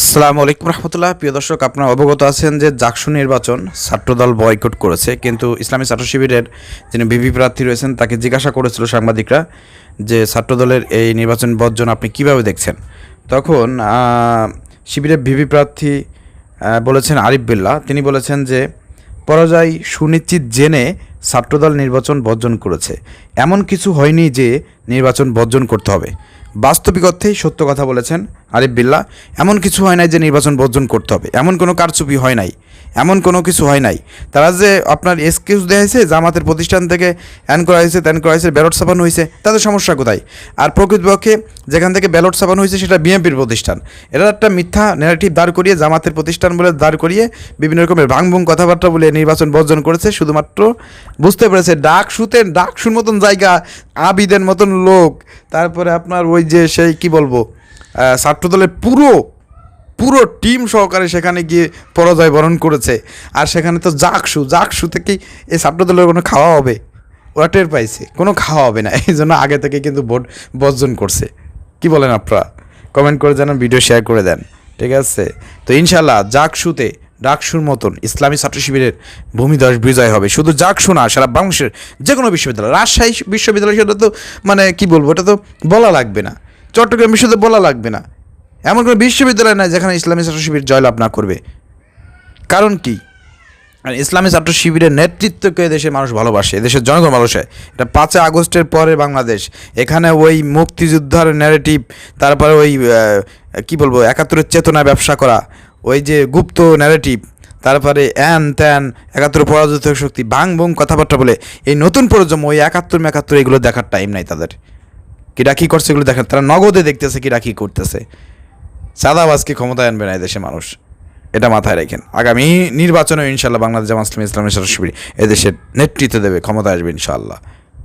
আসসালামু আলাইকুম রহমতুল্লাহ। প্রিয় দর্শক, আপনারা অবগত আছেন যে জাকসু নির্বাচন ছাত্রদল বয়কট করেছে। কিন্তু ইসলামী ছাত্র শিবিরের যিনি বিপি প্রার্থী রয়েছেন, তাকে জিজ্ঞাসা করেছিল সাংবাদিকরা যে ছাত্রদলের এই নির্বাচন বর্জন আপনি কীভাবে দেখছেন? তখন শিবিরের ভিভি প্রার্থী বলেছেন আরিফ বিল্লাহ। তিনি বলেছেন যে, পরাজয় সুনিশ্চিত জেনে ছাত্রদল নির্বাচন বর্জন করেছে। এমন কিছু হয়নি যে নির্বাচন বর্জন করতে হবে। বাস্তবিক অর্থেই সত্য কথা বলেছেন আরিফ বিল্লা, এমন কিছু হয় নাই যে নির্বাচন বর্জন করতে হবে। এমন কোনো কারচুপি হয় নাই। এমন কোনো কিছু হয় নাই। তারা যে আপনার এক্সকিউজ দেওয়া হয়েছে জামাতের প্রতিষ্ঠান থেকে অ্যান করা হয়েছে ত্যান করা হয়েছে, ব্যালট ছাপানো হয়েছে, তাদের সমস্যা কোথায়? আর প্রকৃতপক্ষে যেখান থেকে ব্যালট ছাপানো হয়েছে, সেটা বিএনপির প্রতিষ্ঠান। এটা একটা মিথ্যা ন্যারেটিভ দাঁড় করিয়ে জামাতের প্রতিষ্ঠান বলে দাঁড় করিয়ে বিভিন্ন রকমের ভাঙভুং কথাবার্তা বলে নির্বাচন বর্জন করেছে। শুধুমাত্র বুঝতে পেরেছে, ডাক শুতে, ডাক শুর মতন জায়গা, আবিদের মতন লোক। তারপরে আপনার ওই যে সেই, কি বলব? ছাত্রদলের পুরো পুরো টিম সহকারে সেখানে গিয়ে পরাজয় বরণ করেছে। আর সেখানে তো জাকসু জাকসু থেকেই এই ছাত্রদলের কোনো খাওয়া হবে, ওরা টের পাইছে, কোনো খাওয়া হবে না, এই জন্য আগে থেকে কিন্তু ভোট বর্জন করছে। কি বলেন আপনারা? কমেন্ট করে জানান ভিডিও শেয়ার করে দেন, ঠিক আছে? তো ইনশাল্লাহ জাকসুতে, ডাকসুর মতন ইসলামী ছাত্র শিবিরের ভূমিদশ বিজয় হবে। শুধু জাকসু না, সারা বাংলাদেশের যে কোনো বিশ্ববিদ্যালয়, রাজশাহী বিশ্ববিদ্যালয় সেটা তো মানে কি বলব, এটা তো বলা লাগবে না। চট্টগ্রাম বিশ্ববিদ্যালয় বলা লাগবে না। এমন কোনো বিশ্ববিদ্যালয় নাই যেখানে ইসলামী ছাত্র শিবির জয়লাভ না করবে। কারণ কি? আর ইসলামী ছাত্র শিবিরের নেতৃত্বকে দেশের মানুষ ভালোবাসে, দেশের জনগণ ভালোবাসে। এটা পাঁচই আগস্টের পরে বাংলাদেশ। এখানে ওই মুক্তিযোদ্ধার ন্যারেটিভ তারপরে ওই কি বলব, একাত্তরের চেতনা ব্যবসা করা, ওই যে গুপ্ত ন্যারেটিভ তারপরে অ্যান ত্যান একাত্তর পরাজিত শক্তি ভাং ভুং কথাবার্তা বলে, এই নতুন প্রজন্ম, ওই একাত্তর মেকাত্তর এগুলো দেখার টাইম নাই তাদের। কিরা কী করছে এগুলো দেখেন, তারা নগদে দেখতেছে কিরা কী করতেছে। চাঁদাবাজকে ক্ষমতায় আনবে না এদেশে মানুষ। এটা মাথায় রাখেন। আগামী নির্বাচনে ইনশাল্লাহ বাংলাদেশ জামাত ইসলামী ইসলামের এদেশের নেতৃত্ব দেবে ক্ষমতা আসবে ইনশাআল্লাহ